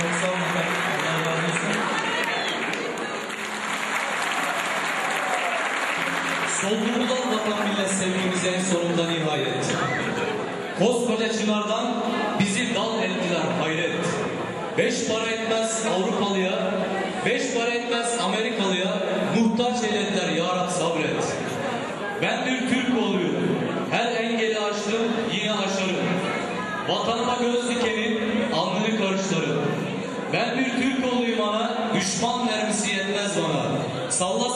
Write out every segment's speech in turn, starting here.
Çok sağ olun efendim. Allah razı olsun. Solduğundan vatan millet sevgimize en sonunda nihayet. Koskoca çınardan bizi dal ettiler hayret. Beş para etmez Avrupalıya, beş para etmez Amerikalıya, muhtaç eylediler ya Rab sabret. Ben bir Türk oğluyum, her engeli aştım yine aşarım. Vatanıma göz dikenim, alnını karışlarım. Ben bir Türk oğluyum ana, düşman mermisi yetmez bana. Sallasalar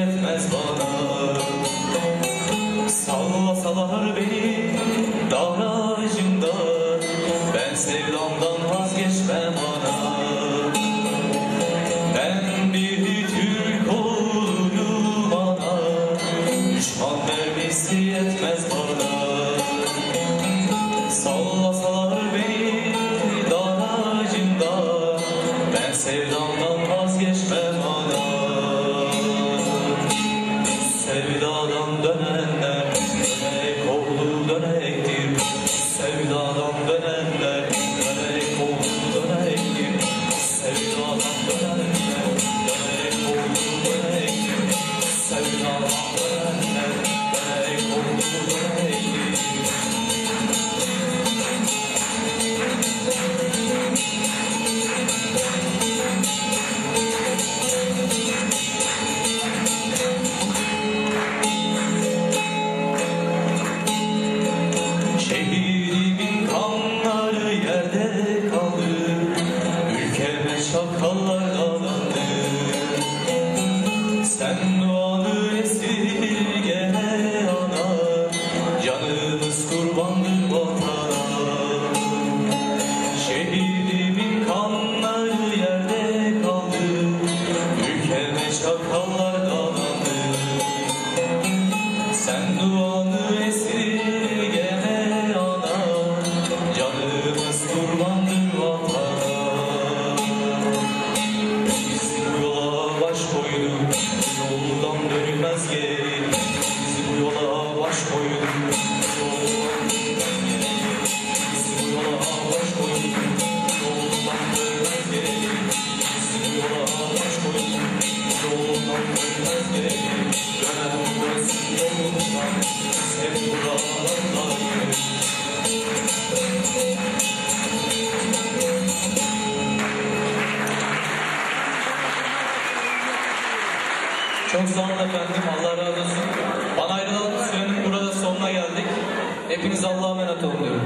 yetmez bana. Sallasalar beni ağacında Ben sevdamdan vazgeçmem ana Ben bir Türk oğluyum ana Düşman mermisi yetmez bana. Sallasalar beni ağacında Ben sevdamdan vazgeçmem ana Çok sağ olun efendim. Allah razı olsun. Bana ayrılan sürenin burada sonuna geldik. Hepiniz Allah'a emanet olun diyorum.